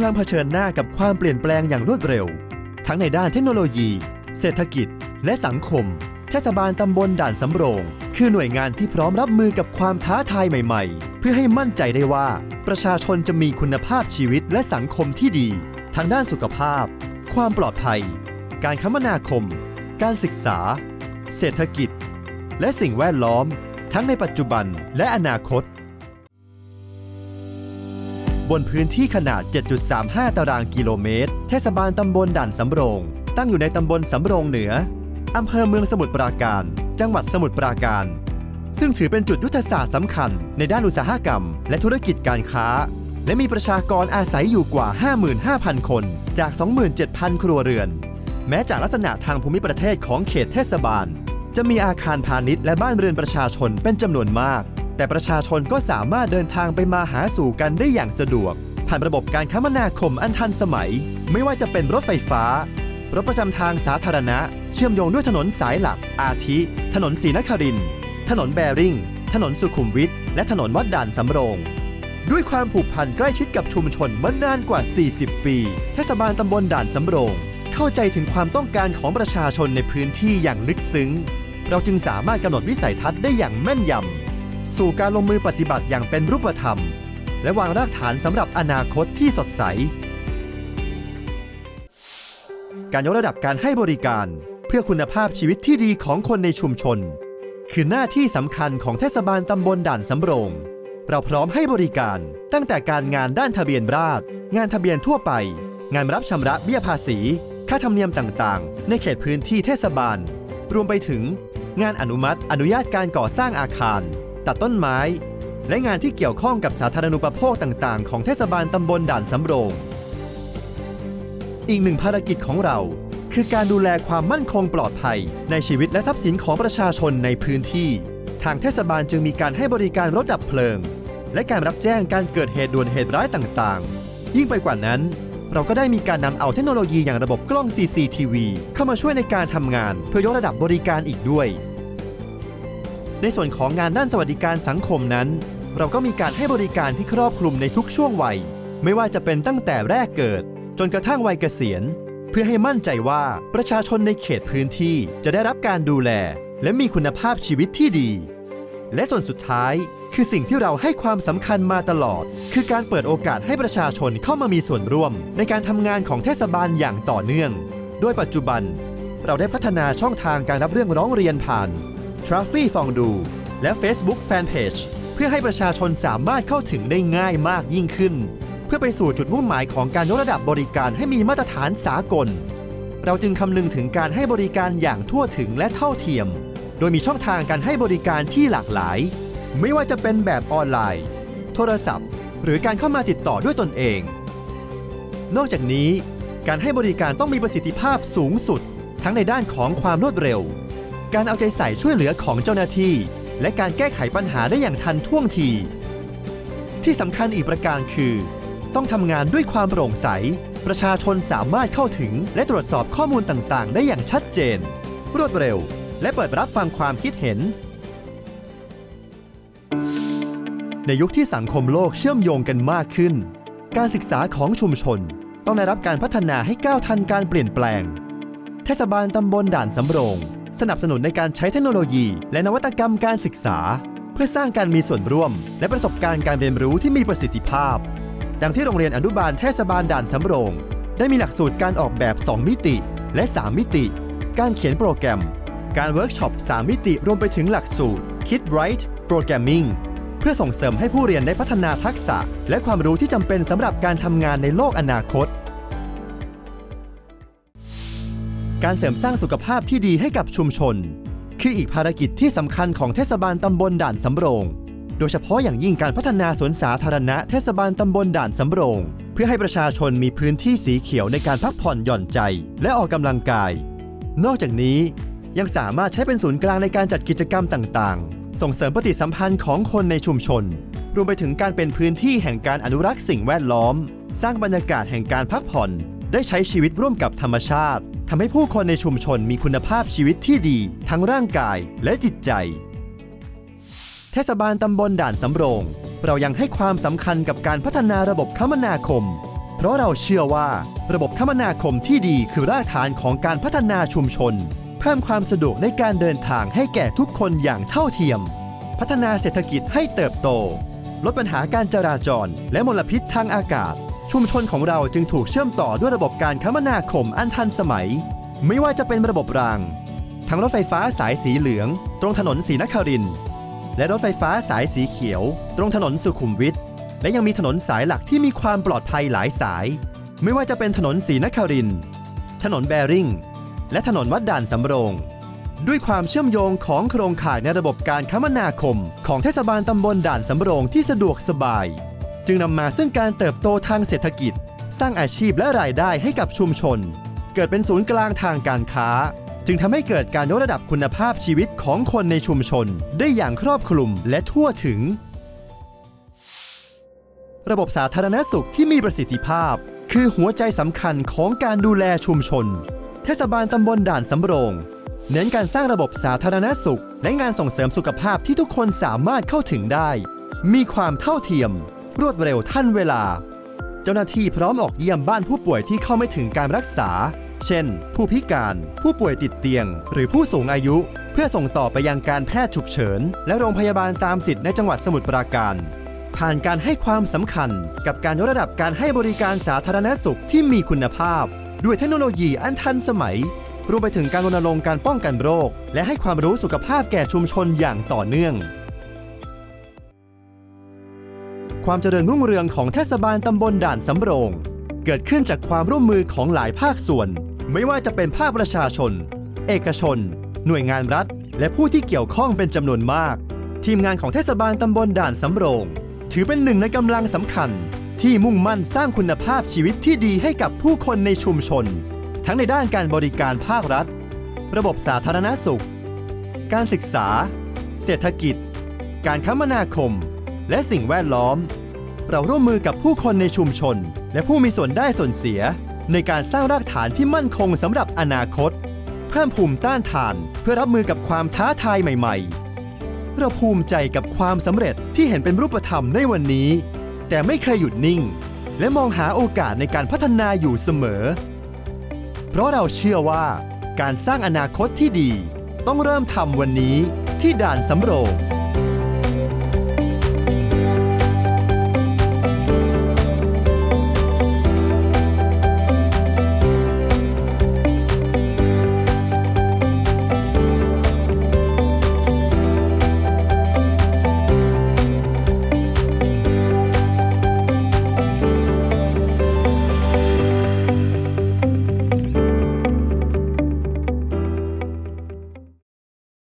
ำลังเผชิญหน้ากับความเปลี่ยนแปลงอย่างรวดเร็ว ทั้งในด้านเทคโนโลยี เศรษฐกิจ และสังคม เทศบาลตำบลด่านสำโรง คือหน่วยงานที่พร้อมรับมือกับความท้าทายใหม่ๆ เพื่อให้มั่นใจได้ว่า ประชาชนจะมีคุณภาพชีวิตและสังคมที่ดี ทั้งด้านสุขภาพ ความปลอดภัย การคมนาคม การศึกษา เศรษฐกิจ และสิ่งแวดล้อม ทั้งในปัจจุบันและอนาคต บนพื้นที่ขนาด 7.35 ตารางกิโลเมตร เทศบาลตำบลด่านสำโรง ตั้งอยู่ในตำบลสำโรงเหนือ อำเภอเมืองสมุทรปราการ จังหวัดสมุทรปราการ ซึ่งถือเป็นจุดยุทธศาสตร์สำคัญในด้านอุตสาหกรรม และธุรกิจการค้า และมีประชากรอาศัยอยู่กว่า 55,000 คนจาก 27,000 ครัวเรือน แม้จากลักษณะทางภูมิประเทศของเขตเทศบาล จะมีอาคารพาณิชย์และบ้านเรือนประชาชนเป็นจำนวนมาก แต่ประชาชนก็สามารถเดินทางไปมาหาสู่กันได้อย่างสะดวก ผ่านระบบการคมนาคมอันทันสมัย ไม่ว่าจะเป็นรถไฟฟ้า รถประจำทางสาธารณะ เชื่อมโยงด้วยถนนสายหลัก อาทิ ถนนศรีนครินทร์ถนนแบริ่ง ถนนสุขุมวิทและถนนวัดด่านสำโรง ด้วยความผูกพันใกล้ชิดกับชุมชนมานานกว่า 40 ปี เทศบาลตำบลด่านสำโรง เข้าใจถึงความต้องการของประชาชนในพื้นที่อย่างลึกซึ้ง เราจึงสามารถกำหนดวิสัยทัศน์ได้อย่างแม่นยำ สู่การลงมือปฏิบัติอย่างเป็นรูปธรรม และวางรากฐานสำหรับอนาคตที่สดใส การยกระดับการให้บริการเพื่อคุณภาพชีวิตที่ดีของคนในชุมชน คือหน้าที่สำคัญของเทศบาลตำบลด่านสำโรง เราพร้อมให้บริการตั้งแต่การงานด้านทะเบียนราษฎรงานทะเบียนทั่วไป งานรับชำระเบี้ยภาษี ค่าธรรมเนียมต่างๆ ในเขตพื้นที่เทศบาล รวมไปถึง งานอนุมัติอนุญาตการก่อสร้างอาคาร ตัดต้นไม้ และงานที่เกี่ยวข้องกับสาธารณูปโภคต่างๆ ของเทศบาลตำบลด่านสำโรง อีกหนึ่งภารกิจของเรา คือการดูแลความมั่นคงปลอดภัย ในชีวิตและทรัพย์สินของประชาชนในพื้นที่ ทางเทศบาลจึงมีการให้บริการรถดับเพลิง และการรับแจ้งการเกิดเหตุด่วนเหตุร้ายต่างๆ ยิ่งไปกว่านั้นเราก็ได้มีการนำเอาเทคโนโลยีอย่างระบบกล้อง CCTV เข้ามาช่วยในการทำงานเพื่อยกระดับบริการอีกด้วย ในส่วนของงานด้านสวัสดิการสังคมนั้น เราก็มีการให้บริการที่ครอบคลุมในทุกช่วงวัย ไม่ว่าจะเป็นตั้งแต่แรกเกิด จนกระทั่งวัยเกษียณ เพื่อให้มั่นใจว่าประชาชนในเขตพื้นที่จะได้รับการดูแล และมีคุณภาพชีวิตที่ดี และส่วนสุดท้ายคือสิ่งที่เราให้ความสำคัญมาตลอด คือการเปิดโอกาสให้ประชาชนเข้ามามีส่วนร่วม ในการทำงานของเทศบาลอย่างต่อเนื่อง โดยปัจจุบัน เราได้พัฒนาช่องทางการรับเรื่องร้องเรียนผ่าน t r a f f y ฟองดู และ Facebook Fanpage เพื่อให้ประชาชนสามารถเข้าถึงได้ง่ายมากยิ่งขึ้น เพื่อไปสู่จุดมุ่งหมายของการยกระดับบริการให้มีมาตรฐานสากล เราจึงคำนึงถึงการให้บริการอย่างทั่วถึงและเท่าเทียม โดยมีช่องทางการให้บริการที่หลากหลาย ไม่ว่าจะเป็นแบบออนไลน์ โทรศัพท์ หรือการเข้ามาติดต่อด้วยตนเอง นอกจากนี้ การให้บริการต้องมีประสิทธิภาพสูงสุด ทั้งในด้านของความรวดเร็ว การเอาใจใส่ช่วยเหลือของเจ้าหน้าที่ และการแก้ไขปัญหาได้อย่างทันท่วงที ที่สำคัญอีกประการคือ ต้องทำงานด้วยความโปร่งใส ประชาชนสามารถเข้าถึง และตรวจสอบข้อมูลต่างๆ ได้อย่างชัดเจน รวดเร็ว และเปิดรับฟังความคิดเห็น ในยุคที่สังคมโลกเชื่อมโยงกันมากขึ้น การศึกษาของชุมชน ต้องได้รับการพัฒนาให้ก้าวทันการเปลี่ยนแปลง เทศบาลตำบลด่านสำโรง สนับสนุนในการใช้เทคโนโลยี และนวัตกรรมการศึกษา เพื่อสร้างการมีส่วนร่วม และประสบการณ์การเรียนรู้ที่มีประสิทธิภาพ ดังที่โรงเรียนอนุบาลเทศบาลด่านสำโรง ได้มีหลักสูตรการออกแบบ 2 มิติ และ 3 มิติ การเขียนโปรแกรม การเวิร์กช็อป 3 มิติรวมไปถึงหลักสูตร Kid Write Programming เพื่อส่งเสริมให้ผู้เรียนได้พัฒนาทักษะ และความรู้ที่จำเป็นสำหรับการทำงานในโลกอนาคต การเสริมสร้างสุขภาพที่ดีให้กับชุมชน คืออีกภารกิจที่สำคัญของเทศบาลตำบลด่านสำโรง โดยเฉพาะอย่างยิ่งการพัฒนาสวนสาธารณะเทศบาลตำบลด่านสำโรง เพื่อให้ประชาชนมีพื้นที่สีเขียวในการพักผ่อนหย่อนใจ และออกกำลังกาย นอกจากนี้ยังสามารถใช้เป็นศูนย์กลางในการจัดกิจกรรมต่างๆ ส่งเสริมปฏิสัมพันธ์ของคนในชุมชน รวมไปถึงการเป็นพื้นที่แห่งการอนุรักษ์สิ่งแวดล้อม สร้างบรรยากาศแห่งการพักผ่อน ได้ใช้ชีวิตร่วมกับธรรมชาติ ทำให้ผู้คนในชุมชนมีคุณภาพชีวิตที่ดี ทั้งร่างกายและจิตใจ เทศบาลตำบลด่านสำโรง เรายังให้ความสำคัญกับการพัฒนาระบบคมนาคม เพราะเราเชื่อว่าระบบคมนาคมที่ดีคือรากฐานของการพัฒนาชุมชน เพิ่มความสะดวกในการเดินทางให้แก่ทุกคนอย่างเท่าเทียม พัฒนาเศรษฐกิจให้เติบโต ลดปัญหาการจราจรและมลพิษทางอากาศ ชุมชนของเราจึงถูกเชื่อมต่อด้วยระบบการคมนาคมอันทันสมัย ไม่ว่าจะเป็นระบบราง ทั้งรถไฟฟ้าสายสีเหลือง ตรงถนนศรีนครินและรถไฟฟ้าสายสีเขียว ตรงถนนสุขุมวิทและยังมีถนนสายหลักที่มีความปลอดภัยหลายสาย ไม่ว่าจะเป็นถนนศรีนครินถนนแบริ่งและถนนวัดด่านสำโรง ด้วยความเชื่อมโยงของโครงข่ายในระบบการคมนาคม ของเทศบาลตำบลด่านสำโรงที่สะดวกสบาย จึงนำมาซึ่งการเติบโตทางเศรษฐกิจ สร้างอาชีพและรายได้ให้กับชุมชน เกิดเป็นศูนย์กลางทางการค้า จึงทำให้เกิดการยกระดับคุณภาพชีวิตของคนในชุมชน ได้อย่างครอบคลุมและทั่วถึง ระบบสาธารณสุขที่มีประสิทธิภาพ คือหัวใจสำคัญของการดูแลชุมชน เทศบาลตำบลด่านสำโรง เน้นการสร้างระบบสาธารณสุข และงานส่งเสริมสุขภาพที่ทุกคนสามารถเข้าถึงได้ มีความเท่าเทียม รวดเร็วทันเวลา เจ้าหน้าที่พร้อมออกเยี่ยมบ้านผู้ป่วยที่เข้าไม่ถึงการรักษา เช่น ผู้พิการ ผู้ป่วยติดเตียง หรือผู้สูงอายุ เพื่อส่งต่อไปยังการแพทย์ฉุกเฉิน และโรงพยาบาลตามสิทธิ์ในจังหวัดสมุทรปราการ ผ่านการให้ความสำคัญกับการยกระดับการให้บริการสาธารณสุขที่มีคุณภาพ ด้วยเทคโนโลยีอันทันสมัยรวมไปถึงการรณรงค์การป้องกันโรค และให้ความรู้สุขภาพแก่ชุมชนอย่างต่อเนื่อง ความเจริญรุ่งเรืองของเทศบาลตำบลด่านสำโรง เกิดขึ้นจากความร่วมมือของหลายภาคส่วน ไม่ว่าจะเป็นภาคประชาชน เอกชน หน่วยงานรัฐ และผู้ที่เกี่ยวข้องเป็นจำนวนมาก ทีมงานของเทศบาลตำบลด่านสำโรง ถือเป็นหนึ่งในกำลังสำคัญ ที่มุ่งมั่นสร้างคุณภาพชีวิตที่ดีให้กับผู้คนในชุมชน ทั้งในด้านการบริการภาครัฐ ระบบสาธารณสุข การศึกษา เศรษฐกิจ การคมนาคม และสิ่งแวดล้อม เราร่วมมือกับผู้คนในชุมชน และผู้มีส่วนได้ส่วนเสีย ในการสร้างรากฐานที่มั่นคงสำหรับอนาคต เพิ่มภูมิต้านทานเพื่อรับมือกับความท้าทายใหม่ๆ เราภูมิใจกับความสำเร็จที่เห็นเป็นรูปธรรมในวันนี้ แต่ไม่เคยหยุดนิ่ง และมองหาโอกาสในการพัฒนาอยู่เสมอ เพราะเราเชื่อว่า การสร้างอนาคตที่ดี ต้องเริ่มทำวันนี้ที่ด่านสำโรง